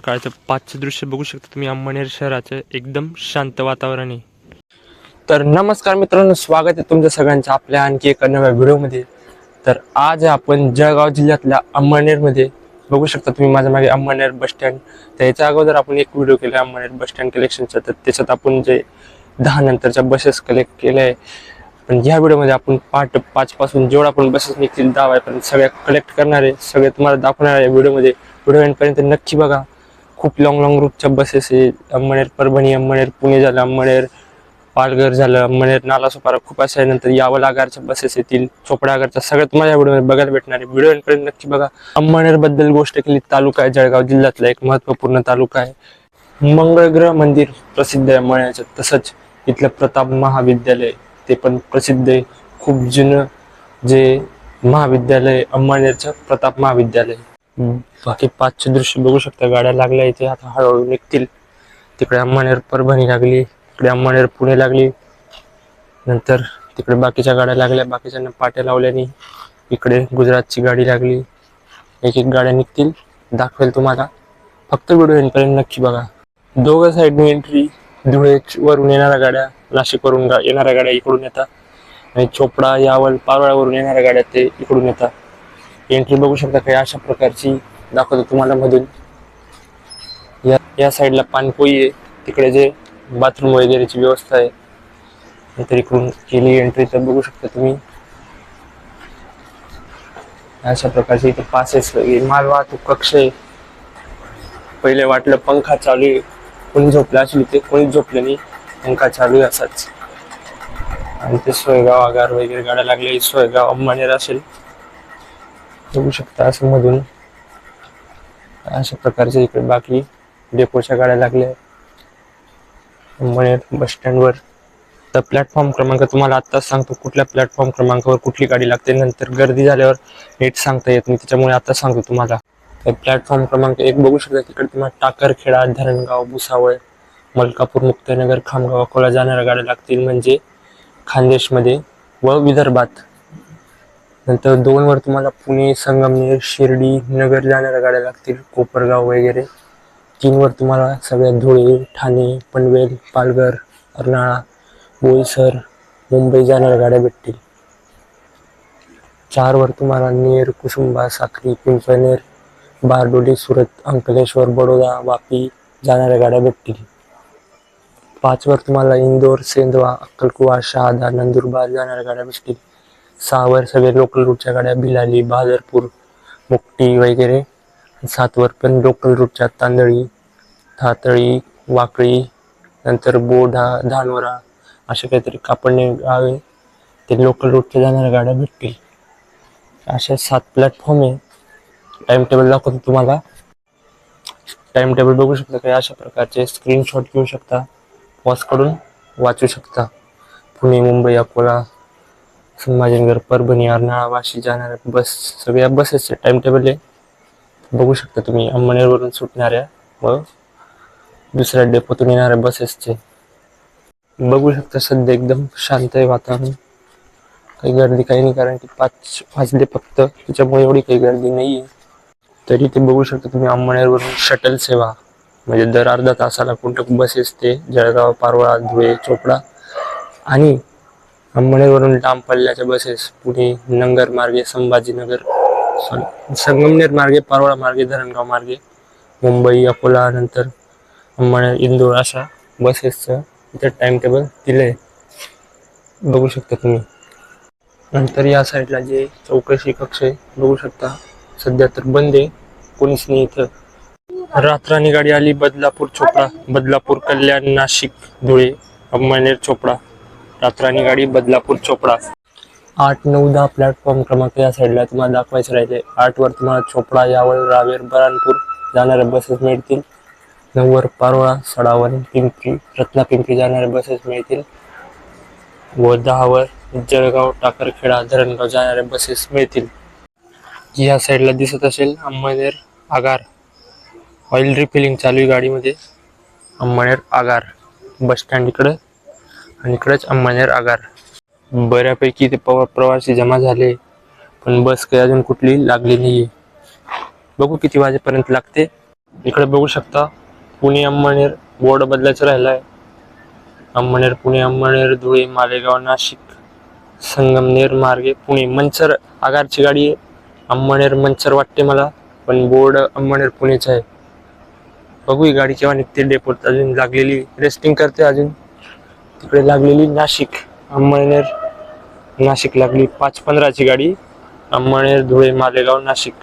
सकाळचं पाचचे दृश्य बघू शकता तुम्ही. अंमनेर शहराचं एकदम शांत वातावरण आहे. तर नमस्कार मित्रांनो स्वागत आहे तुमच्या सगळ्यांचं आपल्या आणखी एका नव्या व्हिडिओमध्ये. तर आज आपण जळगाव जिल्ह्यातल्या अंमळनेरमध्ये बघू शकता तुम्ही. माझ्या मागे अंमळनेर बस स्टँड तर याच्या अगोदर आपण एक व्हिडिओ केला अंमळनेर बस स्टँड कलेक्शनचा तर त्याच्यात आपण जे दहा नंतरच्या बसेस कलेक्ट केल्या आहे पण ह्या व्हिडिओमध्ये आपण पाच पाच पासून जेवढा पण बसेस निघतील दहा वाजेपर्यंत सगळ्या कलेक्ट करणार आहे. सगळे तुम्हाला दाखवणार आहे व्हिडिओमध्ये. व्हिडिओ एंडपर्यंत नक्की बघा. खूप लॉंग लॉंग रूटच्या बसेस आहे अंमळेर परभणी अंमळेर पुणे झालं अंमळेर पालघर झालं अंमळेर नालासोपारा खूप असं आहे नंतर यावल आगारच्या बसेस येतील चोपडा सगळ्यात माझ्या व्हिडिओ बघायला भेटणार आहे व्हिडिओ नक्की बघा. अंमळनेरबद्दल गोष्ट केली तालुका आहे जळगाव जिल्ह्यातला एक महत्त्वपूर्ण तालुका आहे. मंगळग्रह मंदिर प्रसिद्ध आहे अंमळनेरचं तसंच इथलं प्रताप महाविद्यालय ते पण प्रसिद्ध आहे. खूप जुनं जे महाविद्यालय अंमळनेरचं प्रताप महाविद्यालय. बाकी पाचचे दृश्य बघू शकता गाड्या लागल्या इथे आता हळूहळू निघतील. तिकडे अंबानेर परभणी लागली इकडे अंबानेर पुणे लागली. नंतर तिकडे बाकीच्या गाड्या लागल्या बाकीच्यांना पाट्या लावल्याने. इकडे गुजरातची गाडी लागली. एक एक गाड्या निघतील. दाखवेल तुम्हाला. फक्त व्हिडिओ एंडपर्यंत नक्की बघा. दोघं साईडने एंट्री धुळे वरून येणाऱ्या गाड्या नाशिकवरून येणाऱ्या गाड्या इकडून येतात. आणि चोपडा यावल पारोळ्यावरून येणाऱ्या गाड्या ते इकडून येतात. एंट्री बघू शकता काही अशा प्रकारची दाखवतो तुम्हाला मधून. या या साईडला पाणपोई आहे. तिकडे जे बाथरूम वगैरेची व्यवस्था आहे. नंतर इकडून केली एंट्री तर बघू शकता तुम्ही. अशा प्रकारचे इथे पासेस वगैरे. माल वाहतूक कक्ष आहे. पहिले वाटलं पंखा चालू आहे. कोणी झोपलं असेल इथे कोणीच झोपलं नाही. पंखा चालू आहे असाच. आणि ते सोयगाव आगार वगैरे गाड्या लागल्या सोयगाव अंबानेर असेल. बघू शकता असं मधून अशा प्रकारचे इकडे बाकी डेपोच्या गाड्या लागल्या. अंबानेर बस स्टँडवर तर प्लॅटफॉर्म क्रमांक तुम्हाला आत्ताच सांगतो कुठल्या प्लॅटफॉर्म क्रमांकावर कुठली गाडी लागते नंतर गर्दी झाल्यावर नीट सांगता येत नाही त्याच्यामुळे आता सांगतो तुम्हाला. तर प्लॅटफॉर्म क्रमांक एक बघू शकता तिकडे तुम्हाला टाकरखेडा धरणगाव भुसावळ मलकापूर मुक्तनगर खामगाव अकोला जाणाऱ्या गाड्या लागतील. म्हणजे खानदेशमध्ये व विदर्भात नंतर दोनवर तुम्हाला पुणे संगमनेर शिर्डी नगर जाणाऱ्या गाड्या लागतील कोपरगाव वगैरे. तीनवर तुम्हाला सगळ्या धुळे ठाणे पनवेल पालघर अर्नाळा बोईसर मुंबई जाणाऱ्या गाड्या भेटतील. चारवर तुम्हाला नेर कुसुंबा साखरी पिंपळनेर बारडोली सुरत अंकलेश्वर बडोदा वापी जाणाऱ्या गाड्या भेटतील. पाचवर तुम्हाला इंदोर सेंदवा अक्कलकुवा शहादा नंदुरबार जाणाऱ्या गाड्या भेटतील. सहावर सगळे लोकल रूटच्या गाड्या भिलाली बाजारपूर मुक्टी वगैरे. सातवर पण लोकल रूटच्या तांदळी थातळी वाकळी नंतर बोढा धानोरा असे काहीतरी कापडणे गावे. ते लोकल रूटच्या जाणाऱ्या गाड्या भेटतील. अशा सात प्लॅटफॉर्म आहे. टाइम टेबल दाखवतो तुम्हाला. टाइम टेबल बघू शकता काही अशा प्रकारचे स्क्रीनशॉट घेऊ शकता. पॉज करून वाचू शकता. पुणे मुंबई अकोला संभाजीनगर परभणी अर्नाळा वाशी जाणाऱ्या बस सगळ्या बसेसचे टाइम टेबल आहे. बघू शकता तुम्ही अंबनेरवरून सुटणाऱ्या व दुसऱ्या डेपोतून येणाऱ्या बसेसचे बघू शकता सध्या एकदम शांत आहे वातावरण. काही गर्दी काही नाही कारण की पाच वाजले फक्त. त्याच्यामुळे एवढी काही गर्दी नाही आहे तरी ते बघू शकता तुम्ही अंबनेरवरून शटल सेवा. म्हणजे दर अर्धा तासाला कोणतं बसेस ते जळगाव पारवळा धुळे चोपडा आणि अंमळनेरवरून लांब पल्ल्याच्या बसेस पुणे नंगर मार्गे संभाजीनगर सॉरी संगमनेर मार्गे पारोळा मार्गे धरणगाव मार्गे मुंबई अकोला नंतर अंमळनेर इंदोर अशा बसेसचं इथं टाइम टेबल दिलं आहे बघू शकता तुम्ही. नंतर या साईडला जे चौकशी कक्ष आहे बघू शकता. सध्या तर बंद आहे कोणीच नाही इथं. रात्रानी गाडी आली बदलापूर चोपडा बदलापूर कल्याण नाशिक धुळे अंमळनेर चोपडा. रात्रानी गाडी बदलापूर चोपडा. आठ नऊ दहा प्लॅटफॉर्म क्रमांक या साईडला तुम्हाला दाखवायचे राहिले आठवर तुम्हाला चोपडा यावर रावेर बरानपूर जाणाऱ्या बसेस मिळतील. नऊवर पारोळा सडावन पिंपरी रत्नापिंपरी जाणाऱ्या बसेस मिळतील. व दहावर जळगाव टाकरखेडा धरणगाव जाणाऱ्या बसेस मिळतील. या साईडला दिसत असेल अंमळनेर आगार. ऑइल रिफिलिंग चालू आहे गाडीमध्ये. अंमळनेर आगार. बस स्टँड इकडं. आणि इकडंच अंबानेर आगार. बऱ्यापैकी ते प्रवासी जमा झाले पण बस काही अजून कुठली लागली नाहीये. बघू किती वाजेपर्यंत लागते. इकडे बघू शकता पुणे अंबानेर बोर्ड बदलायचं राहिलाय. अंबानेर पुणे अंबानेर धुळे मालेगाव नाशिक संगमनेर मार्गे पुणे. मंचर आगारची गाडी आहे. अंबानेर मंचर वाटते मला पण बोर्ड अंबानेर पुणेचं आहे. बघू ही गाडी केव्हा निघते. डेपोत अजून लागलेली. रेस्टिंग करते अजून. तिकडे लागलेली नाशिक अंमळनेर नाशिक लागली पाच पंधराची गाडी अंमळनेर धुळे मालेगाव नाशिक.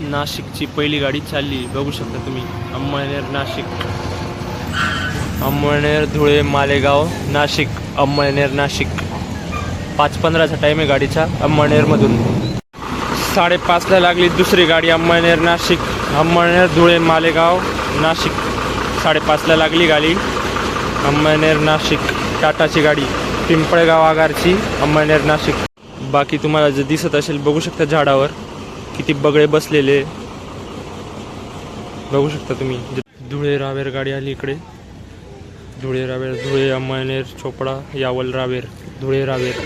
नाशिकची पहिली गाडी चालली बघू शकता तुम्ही. अंमळनेर नाशिक. अंमळनेर धुळे मालेगाव नाशिक. अंमळनेर नाशिक. पाच पंधराचा टाईम आहे गाडीचा अंमळनेरमधून साडेपाचला लागली दुसरी गाडी अंमळनेर नाशिक. अंमळनेर धुळे मालेगाव नाशिक. साडेपाचला लागली गाडी. अंमळनेर नाशिक टाटाची गाडी पिंपळगाव आगारची अंमळनेर नाशिक. बाकी तुम्हाला जे दिसत असेल बघू शकता झाडावर. किती बगळे बसलेले. बघू शकता तुम्ही. धुळे रावेर गाडी आली इकडे. धुळे रावेर धुळे अंमळनेर चोपडा यावल रावेर धुळे रावेर.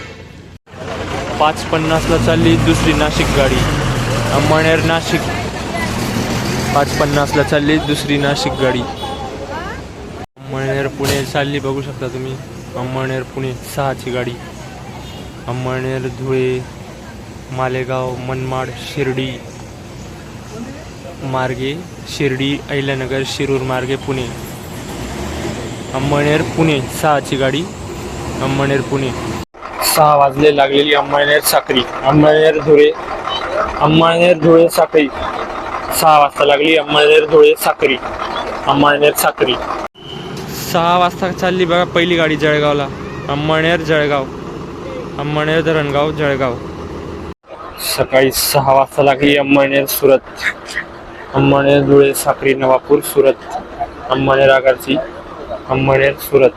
पाच पन्नासला चालली दुसरी नाशिक गाडी. अंमळनेर नाशिक. पाच पन्नासला चालली दुसरी नाशिक गाडी. चालली बघू शकता तुम्ही. अंमळनेर पुणे सहाची गाडी. अंमळनेर धुळे मालेगाव मनमाड शिर्डी मार्गे शिर्डी अहिल्यानगर शिरूर मार्गे पुणे. अंमळनेर पुणे सहाची गाडी. अंमळनेर पुणे. सहा वाजले लागलेली अंमळनेर साखरी अंमळनेर धुळे. अंमळनेर धुळे साखरी सहा वाजता लागली अंमळनेर धुळे साखरी अंमळनेर साखरी सहा वाजता चालली बघा पहिली गाडी जळगावला. अंमणेर जळगाव. अंमणेर धरणगाव जळगाव. सकाळी सहा वाजता लागली अंमळनेर सुरत. अंमळनेर धुळे साखरी नवापूर सुरत. अंमळनेर आगारची. अंमळनेर सुरत.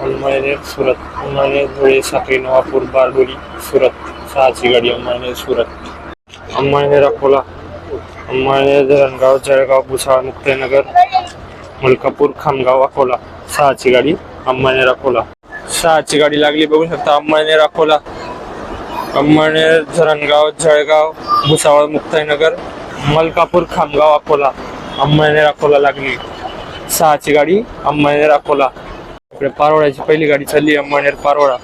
अंमळनेर सुरत. अंमळनेर धुळे साखरी नवापूर बारडोली सुरत. सहाची गाडी अंमळनेर सुरत. अंमळनेर अकोला. अंमळनेर धरणगाव जळगाव भुसाळ मुक्ताईनगर मलकापूर खामगाव अकोला. सहाची गाडी अंमळनेर अकोला सहाची गाडी लागली बघू शकता अंमळनेर अकोला अंबानेर धरणगाव जळगाव भुसावळ मुक्ताईनगर मलकापूर खामगाव अकोला. अंमळनेर अकोला लागली. सहाची गाडी अंमळनेर अकोला इकडे पारोळ्याची पहिली गाडी चालली अंबानेर पारोळा.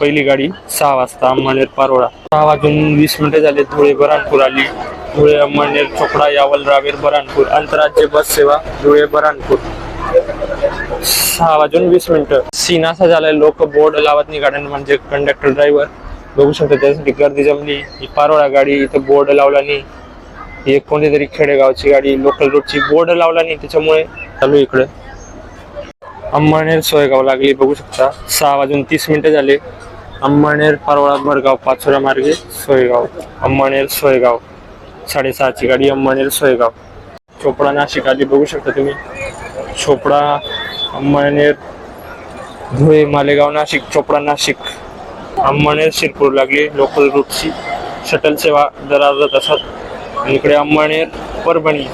पहिली गाडी सहा वाजता अंमळनेर पारोळा. सहा वाजून वीस मिनिटं झाले धुळे बरानपूर आली. धुळे अंमळनेर चोपडा यावल रावेर बरानपूर आंतरराज्य बस सेवा धुळे बरानपूर सहा वाजून वीस मिनिटं. सीन असा झालाय लोक बोर्ड लावत नाही गाड्यांना म्हणजे कंडक्टर ड्रायव्हर बघू शकतो त्यासाठी गर्दी जमली. ही पारोळा गाडी इथं बोर्ड लावला नाही ही एक कोणतीतरी खेडेगावची गाडी लोकल रोडची बोर्ड लावला नाही त्याच्यामुळे चालू इकडे. अंमळनेर सोयगाव लागली. बघू शकता सहा वाजून तीस मिनिटं झाले. अंमळनेर पारोळा भडगाव पाचोरा मार्गे सोयगाव. अंमळनेर सोयगाव. साडेसहाची गाडी अंबानेर सोयगाव. चोपडा नाशिक आली बघू शकता तुम्ही. चोपडा अंबानेर धुळे मालेगाव नाशिक चोपडा नाशिक. अंबानेर शिरपूर लागली लोकल रूटची शटल सेवा दर अर्धा तासात आणि इकडे अंबानेर परभणी.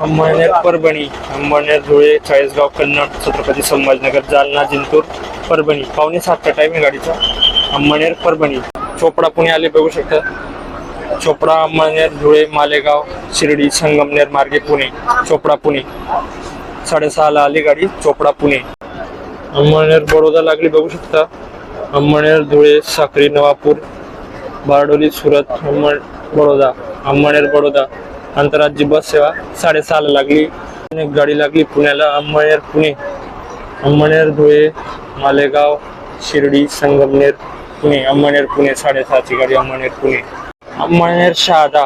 अंमळनेर परभणी. अंमळनेर धुळे चाळीसगाव कन्नड छत्रपती संभाजीनगर जालना जिंतूर परभणी. पावणे सातचा टाईम आहे गाडीचा. अंमळनेर परभणी. चोपडा पुणे आले बघू शकता. चोपडा अंमळनेर धुळे मालेगाव शिर्डी संगमनेर मार्गे पुणे चोपडा पुणे. साडेसहाला आली गाडी चोपडा पुणे. अंमळनेर बडोदा लागली बघू शकता. अंमळनेर धुळे साक्री नवापूर बारडोली सुरत अंमळ बडोदा. अंमळनेर बडोदा. आंतरराज्य बस सेवा साडेसहाला लागली. गाडी लागली पुण्याला. अंमळनेर पुणे. अंमळनेर धुळे मालेगाव शिर्डी संगमनेर पुणे. अंमळनेर पुणे साडेसहाची गाडी. Amalner Pune. Amalner Shahada.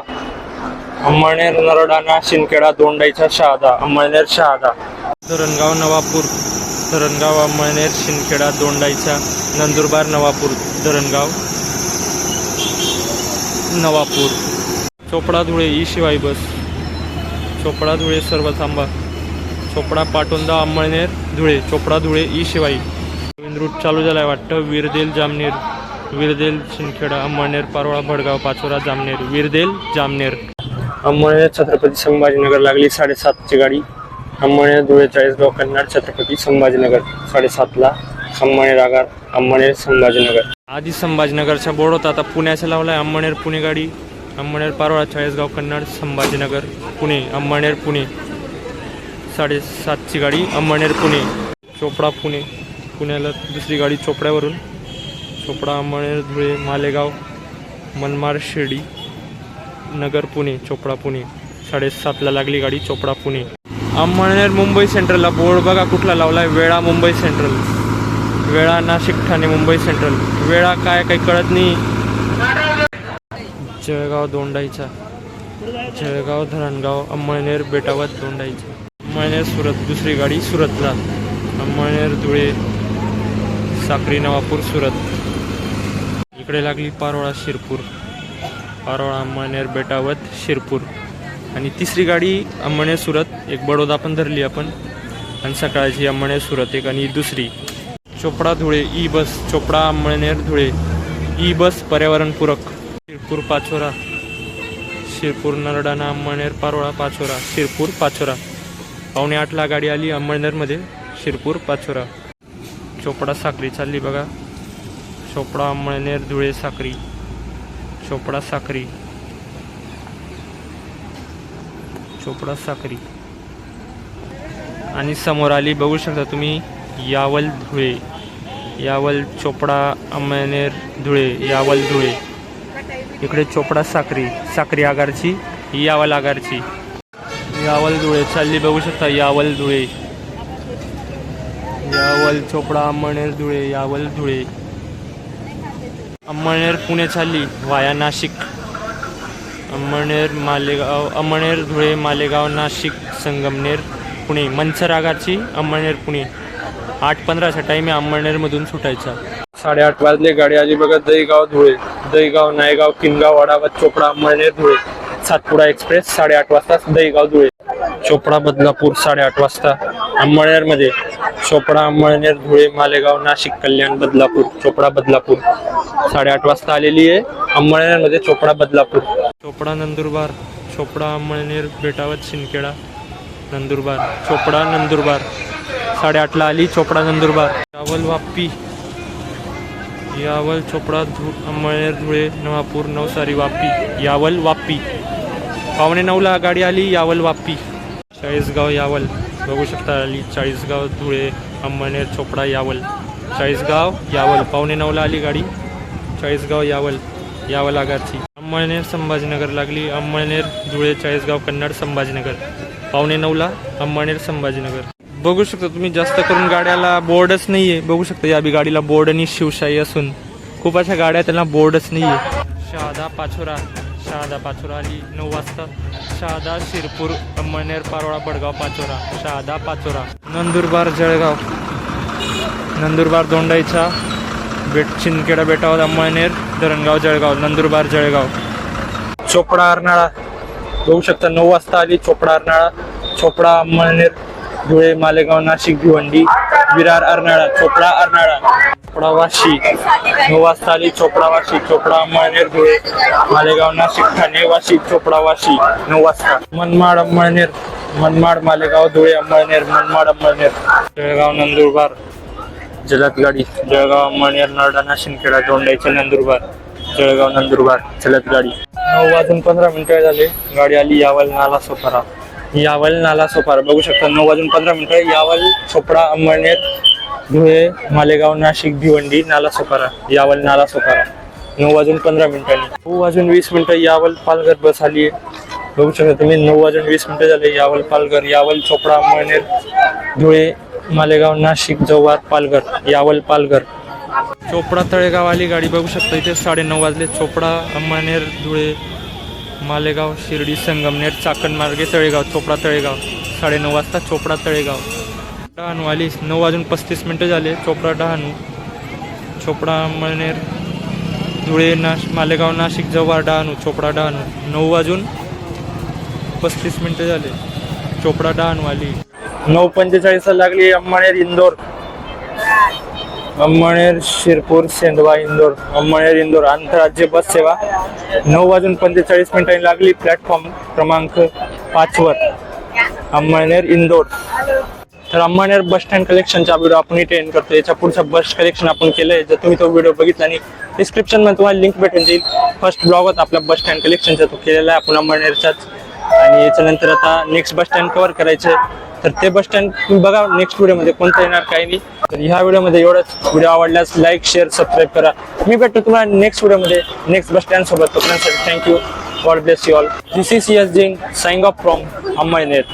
Amalner Narodana Shindkheda Dondaicha Shahada. Amalner Shahada. Dharangaon Navapur. Dharangaon Amalner Shindkheda Dondaicha Nandurbar Navapur. Dharangaon Navapur. Chopda Dhule E Shivai bus. Chopra Dhule सर्व थांबा चोपडा पाटोंदा अंमळनेर धुळे. चोपडा धुळे ई शिवाई. रूट चालू झालाय वाटतं. विरदेल जामनेर. विरदेल शिंदखेडा अंमळनेर पारोळा भडगाव पाचोरा जामनेर विरदेल जामनेर. अंमळनेर छत्रपती संभाजीनगर लागली साडेसातची गाडी. अंमळनेर धुळे चाळीसगाव कन्नड छत्रपती संभाजीनगर साडेसातला अंमळनेर आगार अंमळनेर संभाजीनगर. आधी संभाजीनगरचा बोर्ड होता आता पुण्याचा आहे अंमळनेर पुणे गाडी. अंमळनेर पारोळा चाळीसगाव कन्नड संभाजीनगर पुणे. अंमळनेर पुणे. साडेसातची गाडी अंमळनेर पुणे. चोपडा पुणे. पुण्याला दुसरी गाडी चोपड्यावरून. चोपडा मळेर धुळे मालेगाव मनमाड शिर्डी नगर पुणे चोपडा पुणे. साडेसातला लागली गाडी चोपडा पुणे. अंमळनेर मुंबई सेंट्रलला बोर्ड बघा कुठला लावला आहे वेळा मुंबई सेंट्रल. वेळा नाशिक ठाणे मुंबई सेंट्रल. वेळा काय काही कळत नाही. जळगाव दोंडाईचा. जळगाव धरणगाव अंमळनेर बेटावत दोंडाईचा. अंमळनेर सुरत दुसरी गाडी सुरतला. अंमळनेर धुळे साक्री नवापूर सुरत. इकडे लागली पारोळा शिरपूर. पारोळा अंमळनेर बेटावत शिरपूर. आणि तिसरी गाडी अंमळनेर सुरत एक बडोदा पण धरली आपण. आणि सकाळची अंमळनेर सुरत एक आणि दुसरी. Chopda Dhule E bus Chopda Amalner Dhule. E bus पर्यावरणपूरक. शिरपूर पाचोरा. शिरपूर नरडाणा अंमळनेर पारोळा पाचोरा. शिरपूर पाचोरा. पावणे आठला गाडी आली अंमळनेरमध्ये शिरपूर पाचोरा. चोपडा साखरी चालली बघा. चोपडा मळनेर धुळे साखरी चोपडा साखरी चोपडा साखरी आणि समोर आली बघू शकता तुम्ही यावल धुळे. यावल चोपडा अमळनेर धुळे. यावल धुळे. इकडे चोपडा साखरी साखरी आगारची यावल आगारची. यावल धुळे. चालली बघू शकता यावल धुळे. यावल चोपडा अमळनेर धुळे. यावल धुळे. अंमळनेर पुणे चालली वाया नाशिक. अंमळनेर मालेगाव अंमळनेर धुळे मालेगाव नाशिक संगमनेर पुणे मंचरागाची अंमळनेर पुणे. आठ पंधराचा टाईम आहे अंमळनेरमधून सुटायचा. साडेआठ वाजले गाडी आली बघा दहीगाव धुळे. दहीगाव नायगाव किनगाव वाडावत चोपडा अंमळनेर धुळे. सातपुडा एक्सप्रेस साडेआठ वाजता दहीगाव धुळे. चोपडा बदलापूर साडेआठ वाजता अंमळनेरमध्ये चोपडा अंमळनेर धुळे मालेगाव नाशिक कल्याण बदलापूर. चोपडा बदलापूर. साडेआठ वाजता आलेली आहे अंमळनेरमध्ये चोपडा बदलापूर. चोपडा नंदुरबार. चोपडा अंमळनेर बेटावत शिंदखेडा नंदुरबार. चोपडा नंदुरबार. साडेआठला आली चोपडा नंदुरबार. यावल वापी. यावल चोपडा धु अंमळनेर धुळे नवापूर नवसारी वापी. यावल वापी. पावणे नऊला गाडी आली यावल वापी. चाळीसगाव यावल. बघू शकता आली चाळीसगाव धुळे अंबनेर चोपडा यावल. चाळीसगाव यावल. पावणे नऊला आली गाडी. चाळीसगाव यावल. यावल आगारची अंबळनेर संभाजीनगर लागली. अंबळनेर धुळे चाळीसगाव कन्नड संभाजीनगर. पावणे नऊला अंबळनेर संभाजीनगर. बघू शकता तुम्ही जास्त करून गाड्याला बोर्डच नाही आहे बघू शकता या बी गाडीला बोर्ड आणि शिवशाही असून. खूप अशा गाड्या त्यांना बोर्डच नाही आहे शहादा पाचोरा. शहादा पाचोरा आली नऊ वाजता शहादा शिरपूर अंमळनेर पारोळा बडगाव पाचोरा. शहादा पाचोरा. नंदुरबार जळगाव. नंदुरबार दोंडाईचा बेट चिंदखेडा बेटावर अंमळनेर धरणगाव जळगाव. नंदुरबार जळगाव. चोपडा अर्नाळा बघू शकता नऊ वाजता आली चोपडा अर्नाळा चोपडा अंमळनेर धुळे मालेगाव नाशिक भिवंडी. विरार अर्नाळा चोपडा अर्नाळा चोपडा वाशी नऊ चोपडा वाशी चोपडा अंमळनेर धुळे मालेगाव नाशिक ठाणे वाशी चोपडा वाशी नऊ वाजता मनमाड अंमळनेर मनमाड मालेगाव धुळे अंमळनेर मनमाड अंमळनेर जळगाव नंदुरबार. जलद गाडी जळगाव अंमळनेर नरडाणा शिंदखेडा दोंडाईचे नंदुरबार. जळगाव नंदुरबार. जलद गाडी नऊ वाजून पंधरा मिनिटं झाले. गाडी आली यावल नाला सोपारा. यावल नाला सोपारा. बघू शकता नऊ वाजून पंधरा मिनिटं यावल चोपडा अंमळनेर धुळे मालेगाव नाशिक भिवंडी नाला सोपारा यावल नाला सोपारा. नऊ वाजून पंधरा मिनिटांनी. नऊ वाजून वीस मिनिटं यावल पालघर बस आली. आहे बघू शकता तुम्ही नऊ वाजून वीस मिनिटं झाले. यावल पालघर यावल चोपडा मळनेर धुळे मालेगाव नाशिक जव्हार पालघर. यावल पालघर. चोपडा तळेगाव आली गाडी. बघू शकता इथे साडेनऊ वाजले. चोपडा अंमळनेर धुळे मालेगाव शिर्डी संगमनेर चाकण मार्गे तळेगाव चोपडा तळेगाव. साडेनऊ वाजता चोपडा तळेगाव. डहाणू आली नऊ वाजून पस्तीस मिनटं झाले. चोपडा डहाणू चोपडा मळनेर धुळे नाश मालेगाव नाशिक जव्हार डहाणू चोपडा डहाणू. नऊ वाजून पस्तीस मिनटं झाले. चोपडा डहाणू आली नऊ पंचेचाळीसला लागली अंमळनेर इंदोर. अंमळनेर शिरपूर सेंदवा इंदोर. अंमळनेर इंदोर आंतरराज्य बस सेवा. नऊ वाजून पंचेचाळीस मिनिटांनी लागली प्लॅटफॉर्म क्रमांक पाचवर. अंमळनेर इंदोर. तर अंबानेर बस स्टँड कलेक्शनचा व्हिडिओ आपण इथे एंड करतो याच्या पुढचं बस कलेक्शन आपण केलं आहे जर तुम्ही तो व्हिडिओ बघितला आणि डिस्क्रिप्शनमध्ये तुम्हाला लिंक भेटून जाईल फर्स्ट ब्लॉगत आपल्या आपला बस स्टँड कलेक्शनचा तो केलेला आहे आपण अंबानेरचाच आणि याच्यानंतर आता नेक्स्ट बस स्टँड कवर करायचं तर ते बस स्टँड तुम्ही बघा नेक्स्ट व्हिडिओमध्ये कोणतं येणार काही नाही. तर ह्या व्हिडिओमध्ये एवढंच. व्हिडिओ आवडल्यास लाईक शेअर सबस्क्राईब करा. मी भेटतो तुम्हाला नेक्स्ट व्हिडिओमध्ये नेक्स्ट बस स्टँड सोबत. तोपर्यंत thank you God bless you all this is yes Jing saying off from Ambaner